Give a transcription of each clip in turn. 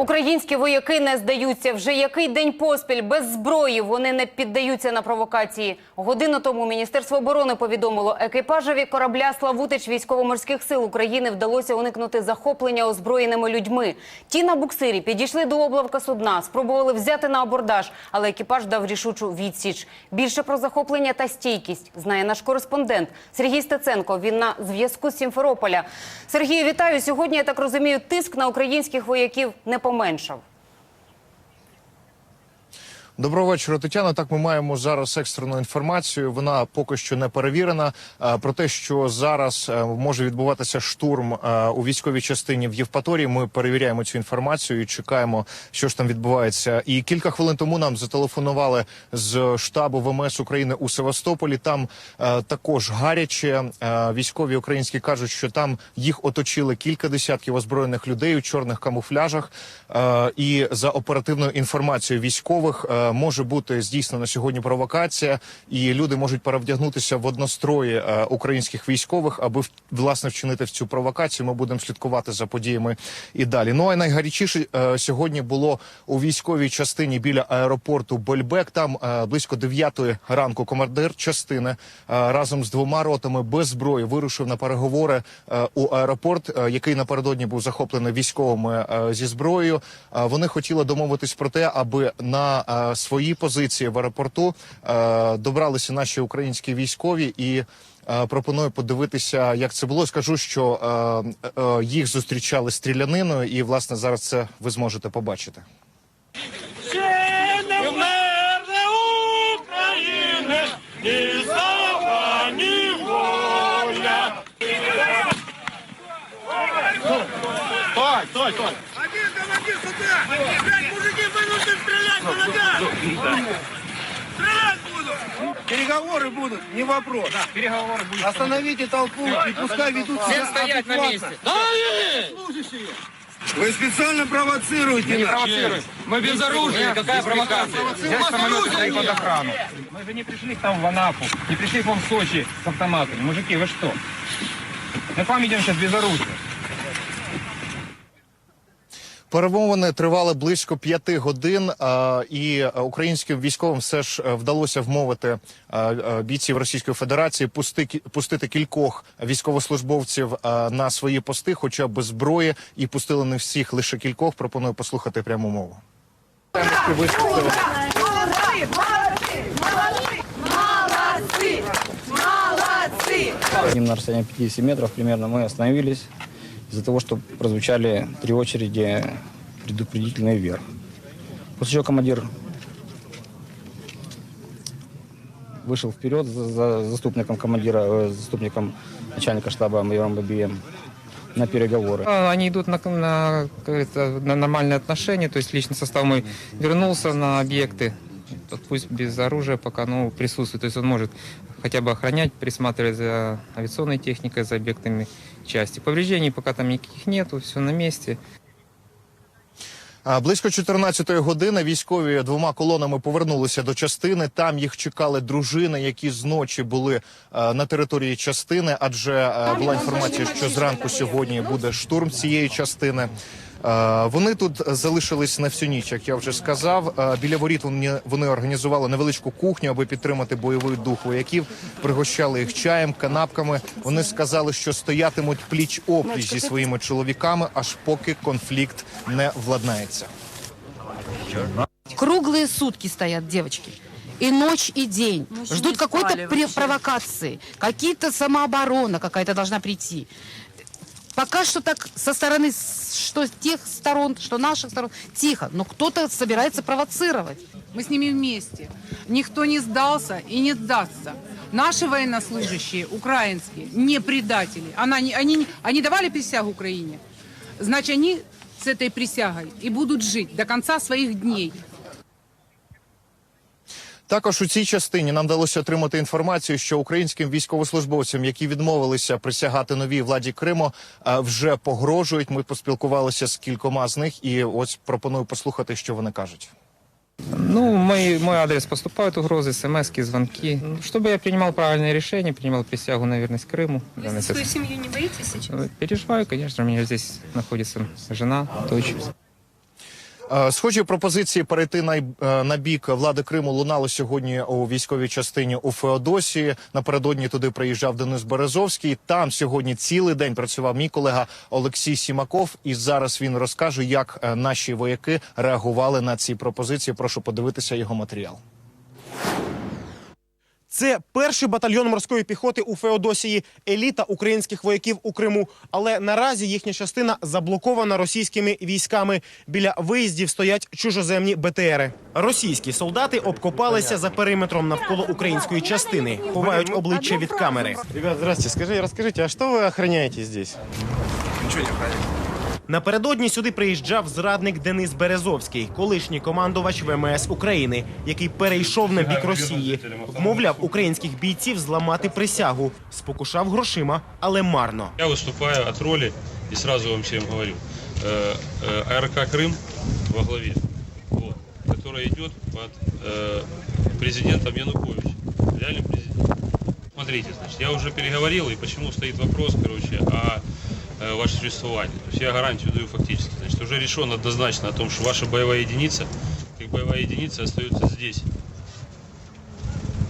Українські вояки не здаються. Вже який день поспіль без зброї вони не піддаються на провокації. Годину тому Міністерство оборони повідомило, екіпажеві корабля Славутич військово-морських сил України вдалося уникнути захоплення озброєними людьми. Ті на буксирі підійшли до облавка судна, спробували взяти на абордаж, але екіпаж дав рішучу відсіч. Більше про захоплення та стійкість знає наш кореспондент Сергій Стеценко. Він на зв'язку з Сімферополя. Сергію, вітаю. Сьогодні я так розумію, тиск на українських вояків не поменшав. Доброго вечора, Тетяна. Так, ми маємо зараз екстрену інформацію. Вона поки що не перевірена. е, Про те, що зараз е, може відбуватися штурм е, у військовій частині в Євпаторії. Ми перевіряємо цю інформацію і чекаємо, що ж там відбувається. І кілька хвилин тому нам зателефонували з штабу ВМС України у Севастополі. Там також гаряче. Військові українські кажуть, що там їх оточили кілька десятків озброєних людей у чорних камуфляжах. І за оперативною інформацією військових може бути здійснена сьогодні провокація, і люди можуть перевдягнутися в однострої е, українських військових, аби власне вчинити в цю провокацію. Ми будемо слідкувати за подіями і далі. Ну а найгарячіше е, сьогодні було у військовій частині біля аеропорту Больбек. Там е, близько 9 ранку командир частини разом з двома ротами без зброї вирушив на переговори у аеропорт, який напередодні був захоплений військовими зі зброєю. Вони хотіли домовитись про те, аби на свої позиції в аеропорту е, добралися наші українські військові і. е, Пропоную подивитися, як це було. Скажу, що е, е, їх зустрічали стріляниною, і власне зараз це ви зможете побачити. Стой, стой, стой. Стрелять! Переговоры будут, не вопрос. Да, переговоры будут. Остановите толпу и пускай ведут себя стоять на месте. Служащие! Вы специально провоцируете нас. провоцируем. Мы без оружия. Какая провокация? Взять самолет стоит под охрану. Мы же не пришли к вам в Анапу, не пришли к вам в Сочи с автоматами. Мужики, вы что? Мы к вам идем сейчас без оружия. Перемовини тривали близько п'яти годин, а, і е, українським військовим все ж е, вдалося вмовити е, е, бійців Російської Федерації пусти, кі- пустити кількох військовослужбовців е, на свої пости, хоча б без зброї, і пустили не всіх, лише кількох. Пропоную послухати пряму мову. Молодцы! Молодцы! Одним на расстоянии 50 метров примерно мы остановились Из-за того, что прозвучали три очереди предупредительные вверх. После чего командир вышел вперед за, за заступником командира, э, заступником начальника штаба майором Бабием на переговоры. А, Они идут на, на, на нормальные отношения, то есть личный состав мой вернулся на объекты, пусть без оружия пока, ну, присутствует, то есть он может хотя бы охранять, присматривать за авиационной техникой, за объектами части. Повреждений пока там никаких нету, все на месте. Близько 14-ї години військові двома колонами повернулися до частини. Там їх чекали дружини, які зночі були е, на території частини, адже е, була інформація, що зранку сьогодні буде штурм цієї частини. Е, Вони тут залишились на всю ніч, як я вже сказав. Е, Біля воріт вони, вони організували невеличку кухню, аби підтримати бойовий дух вояків. Пригощали їх чаєм, канапками. Вони сказали, що стоятимуть пліч опліч зі своїми чоловіками, аж поки конфлікт не владнається. Круглые сутки стоят девочки. И ночь, и день. Ждут какой-то провокации. Какие-то самооборона какая-то должна прийти. Пока что так со стороны, с- что тех сторон, что наших сторон, тихо. Но кто-то собирается провоцировать. Мы с ними вместе. Никто не сдался и не сдастся. Наши военнослужащие, украинские, не предатели. Она не- они, не- они давали присягу Украине. Значит, они с этой присягой и будут жить до конца своих дней. Також у цій частині нам вдалося отримати інформацію, що українським військовослужбовцям, які відмовилися присягати новій владі Криму, е, вже погрожують. Ми поспілкувалися з кількома з них, і ось пропоную послухати, що вони кажуть. Ну, мой, мой адрес поступают угрозы, смс звонки. Чтобы я принимал правильное решение, принимал присягу на верность Крыму. Вы Данной за свою ситуации. семью не боитесь сейчас? Э, Переживаю, конечно, у меня здесь находится жена, дочь. Е, Схожі пропозиції перейти на, е, на бік влади Криму лунали сьогодні у військовій частині у Феодосії. Напередодні туди приїжджав Денис Березовський. Там сьогодні цілий день працював мій колега Олексій Сімаков. І зараз він розкаже, як е, наші вояки реагували на ці пропозиції. Прошу подивитися його матеріал. Це перший батальйон морської піхоти у Феодосії, еліта українських вояків у Криму. Але наразі їхня частина заблокована російськими військами. Біля виїздів стоять чужоземні БТРи. Російські солдати обкопалися за периметром навколо української частини, ховають обличчя від камери. Ребят, здрасте. Скажи, расскажите, а что вы охраняете здесь? Напередодні сюди приїжджав зрадник Денис Березовський, колишній командувач ВМС України, який перейшов на бік Росії, вмовляв українських бійців зламати присягу, спокушав грошима, але марно. Я выступаю от роли и сразу вам всем говорю. Э, э, АРК Крым во главе, вот, которая идет под э, президентом Януковича, реальным президентом. Смотрите, значит, я уже переговорил, и почему стоит вопрос, короче, о э, вашем существовании. То есть я гарантию даю фактически. Значит, уже решено однозначно о том, что ваша боевая единица, как боевая единица, остается здесь.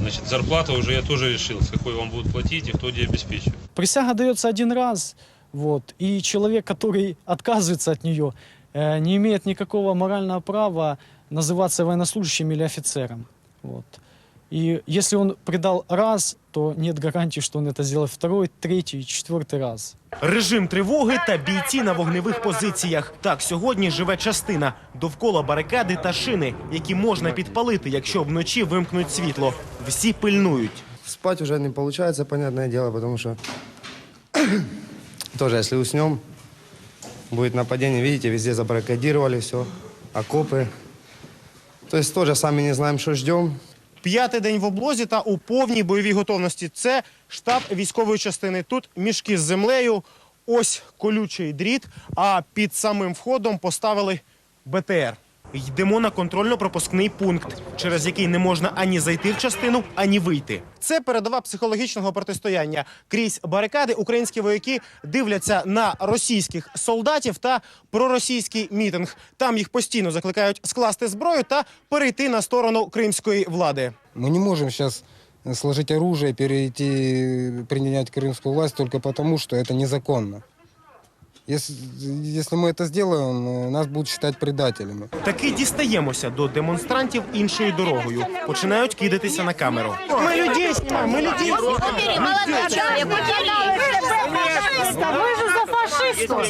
Значит, зарплата уже я тоже решил, с какой вам будут платить и кто где обеспечивает. Присяга дается один раз, вот, и человек, который отказывается от нее, э, не имеет никакого морального права называться военнослужащим или офицером. Вот. И если он предал раз, то нет гарантии, что он это сделает второй, третий, четвертый раз. Режим тривоги та бійці на вогневих позиціях. Так сьогодні живе частина довкола барикади та шини, які можна підпалити, якщо вночі вимкнуть світло. Всі пильнують. Спать уже не получается, понятное дело, потому что тоже, если уснем, будет нападение. Видите, везде забаррикадировали все, окопы. То есть тоже сами не знаем, что ждем. П'ятий день в облозі та у повній бойовій готовності. Це штаб військової частини. Тут мішки з землею, ось колючий дріт, а під самим входом поставили БТР. Йдемо на контрольно-пропускний пункт, через який не можна ані зайти в частину, ані вийти. Це передова психологічного протистояння. Крізь барикади українські вояки дивляться на російських солдатів та проросійський мітинг. Там їх постійно закликають скласти зброю та перейти на сторону кримської влади. Мы не можем сейчас сложить оружие, перейти, принять крымскую власть только потому, что это незаконно. Если, если мы это сделаем, э, нас будут считать предателями. Таки дістаємося до демонстрантів іншою дорогою. Починають кидатися на камеру. Ми людей знімаємо, ми людей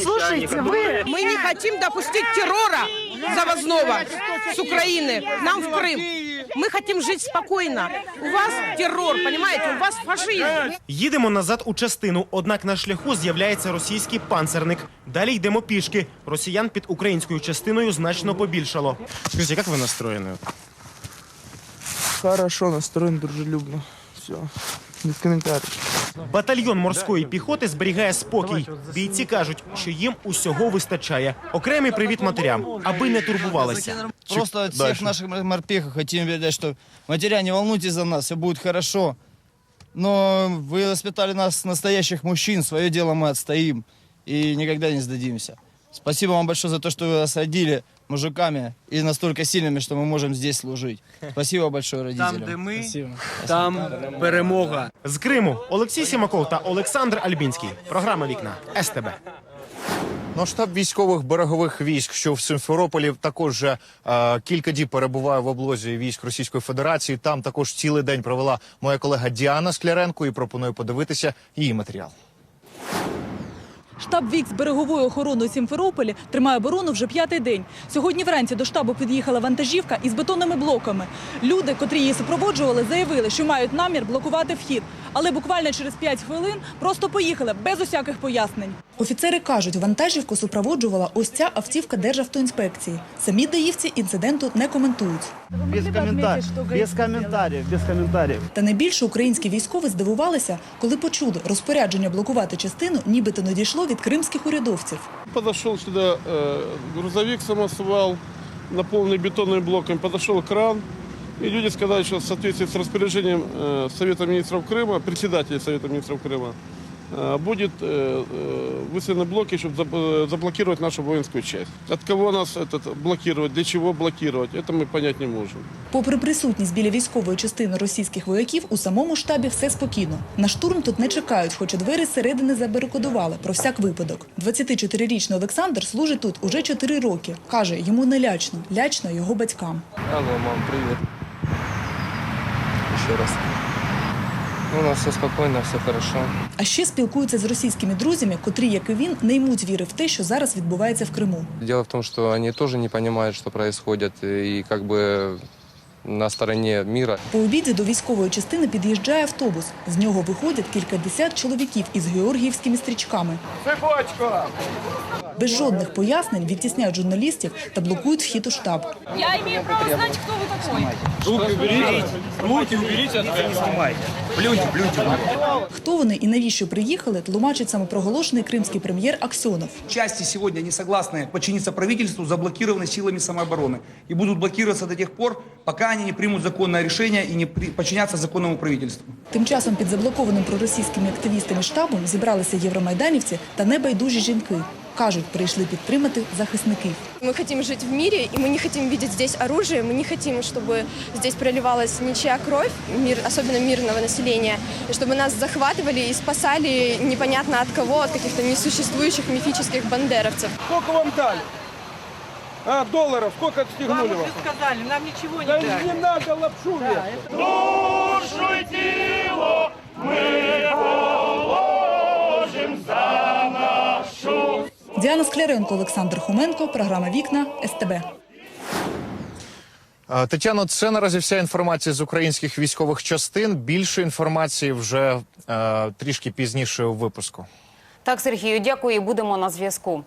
Слушайте, вы... Мы не хотим допустить террора завозного с Украины к нам в Крым. Мы хотим жить спокойно. У вас террор, понимаете? У вас фашизм. Їдемо назад у частину, однак на шляху з'являється російський панцерник. Далі йдемо пішки. Росіян під українською частиною значно побільшало. Скажите, как вы настроены? Хорошо, настроен дружелюбно. Все, без комментариев. Батальйон морської піхоти зберігає спокій. Бійці кажуть, що їм усього вистачає. Окремий привіт матерям, аби не турбувалися. Просто от всех наших мор- морпехов хотим передать, что матеря, не волнуйтесь за нас, все будет хорошо. Но вы воспитали нас, настоящих мужчин, свое дело мы отстоим и никогда не сдадимся. Спасибо вам большое за то, что вы нас родили мужиками и настолько сильными, что мы можем здесь служить. Спасибо большое родителям. мы, Спасибо. там перемога. З Криму Олексій Сімаков та Олександр Альбінський. Програма Вікна СТБ. Ну, штаб військових берегових військ, що в Симферополі, також вже е, кілька діб перебуває в облозі військ Російської Федерації. Там також цілий день провела моя колега Діана Скляренко і пропоную подивитися її матеріал. Штаб ВІК з берегової охорони у Сімферополі тримає оборону вже п'ятий день. Сьогодні вранці до штабу під'їхала вантажівка із бетонними блоками. Люди, котрі її супроводжували, заявили, що мають намір блокувати вхід. Але буквально через 5 хвилин просто поїхали без усяких пояснень. Офіцери кажуть, вантажівку супроводжувала ось ця автівка Державтоінспекції. Самі даївці інциденту не коментують. Без комментариев, без комментариев, без комментариев. Та найбільше українські військові здивувалися, коли почули розпорядження блокувати частину, нібито надійшло від кримських урядовців. Подошел сюда э, грузовик самосвал, наполненный бетонным блоком. Подошел кран. И люди сказали, что в соответствии с распоряжением э, Совета министров Крыма, председателя Совета министров Крыма, э, будет э, э, быстрые блоки, чтобы заб- э, заблокировать нашу воинскую часть. От кого нас этот, блокировать, для чего блокировать, это мы понять не можем. Попри присутність біля військової частини російських вояків, у самому штабі все спокійно. На штурм тут не чекають, хоча двері зсередини забарикодували про всяк випадок. 24-річний Олександр служить тут уже 4 роки. Каже, йому не лячно, лячно його батькам. Алло, мам, привет. Еще раз. Ну, у нас все спокойно, все хорошо. А ще спілкується з російськими друзями, котрі, як і він, не ймуть віри в те, що зараз відбувається в Криму. Діло в тому, що вони теж не понимают, що происходит, і как бы на стороне мира. По обіді до військової частини під'їжджає автобус. З нього виходять кількадесят чоловіків із георгіївськими стрічками. Без жодних пояснень відтісняють журналістів та блокують вхід у штаб. Я маю право знати, хто ви такий. Хто вони і навіщо приїхали, тлумачить самопроголошений кримський прем'єр Аксьонов. Части сегодня не согласны подчиниться правительству, заблокированы силами самообороны. И будут блокироваться до тех пор, пока они не примут законное решение и не при- подчинятся законному правительству. Тим часом під заблокованим проросійськими активістами штабом зібралися євромайданівці та небайдужі жінки. Кажуть, прийшли підтримати захисників. Мы хотим жить в мире, и мы не хотим видеть здесь оружие, мы не хотим, чтобы здесь проливалась ничья кровь, мир, особенно мирного населения, и чтобы нас захватывали и спасали непонятно от кого, от каких-то несуществующих мифических бандеровцев. Сколько вам дали? А, долларов, сколько отстегнули вам? сказали, нам ничего Да не надо лапшу вешать. Діана Скляренко, Олександр Хоменко, програма Вікна СТБ. Тетяно, це наразі вся інформація з українських військових частин. Більше інформації вже е, трішки пізніше у випуску. Так, Сергію, дякую. і Будемо на зв'язку.